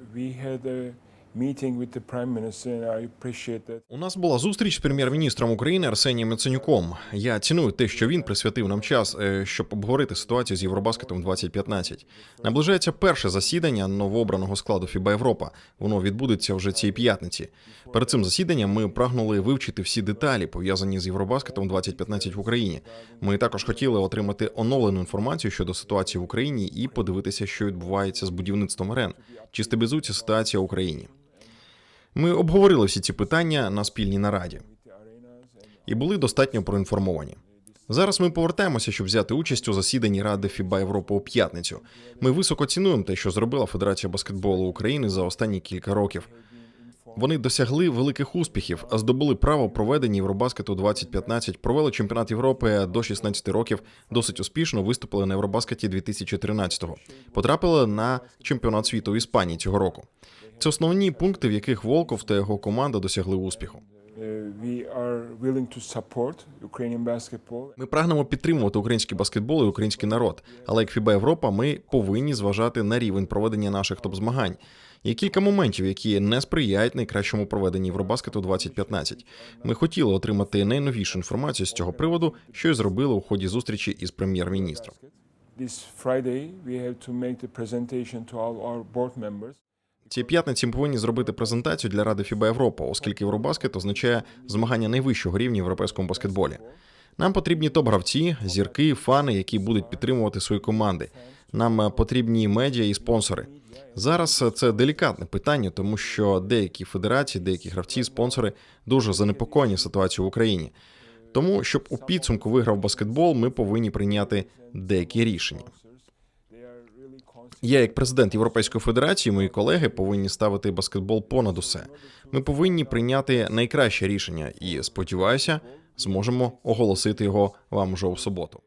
We had a У нас була зустріч з прем'єр-міністром України Арсенієм Яценюком. Я ціную те, що він присвятив нам час, е, щоб обговорити ситуацію з Євробаскетом 2015. Наближається перше засідання новообраного складу ФІБА Європа. Воно відбудеться вже цієї п'ятниці. Перед цим засіданням ми прагнули вивчити всі деталі, пов'язані з Євробаскетом 2015 в Україні. Ми також хотіли отримати оновлену інформацію щодо ситуації в Україні і подивитися, що відбувається з будівництвом арен, чи стабілізується ситуація в Україні. Ми обговорили всі ці питання на спільній нараді і були достатньо проінформовані. Зараз ми повертаємося, щоб взяти участь у засіданні Ради ФІБА Європи у п'ятницю. Ми високо цінуємо те, що зробила Федерація баскетболу України за останні кілька років. Вони досягли великих успіхів, здобули право проведення Євробаскету 2015, провели чемпіонат Європи до 16 років, досить успішно виступили на Євробаскеті 2013-го. Потрапили на чемпіонат світу в Іспанії цього року. Це основні пункти, в яких Волков та його команда досягли успіху. Basketball. Ми прагнемо підтримувати український баскетбол і український народ. Але як ФІБА Європа, ми повинні зважати на рівень проведення наших топ-змагань. Є кілька моментів, які не сприяють найкращому проведенню Євробаскету 2015. Ми хотіли отримати найновішу інформацію з цього приводу, що й зробили у ході зустрічі із прем'єр-міністром. This Friday, we have to make the presentation to all our board members. Цієї п'ятниці ми повинні зробити презентацію для Ради ФІБА Європа, оскільки Євробаскет означає змагання найвищого рівня в європейському баскетболі. Нам потрібні топ-гравці, зірки, фани, які будуть підтримувати свої команди. Нам е, потрібні медіа і спонсори. Зараз е, це делікатне питання, тому що деякі федерації, деякі гравці, спонсори дуже занепокоєні ситуацією в Україні. Тому, щоб у підсумку виграв баскетбол, ми повинні прийняти деякі рішення. Я, як президент Європейської федерації, мої колеги повинні ставити баскетбол понад усе. Ми повинні прийняти найкраще рішення і сподіваюся, зможемо оголосити його вам уже у суботу.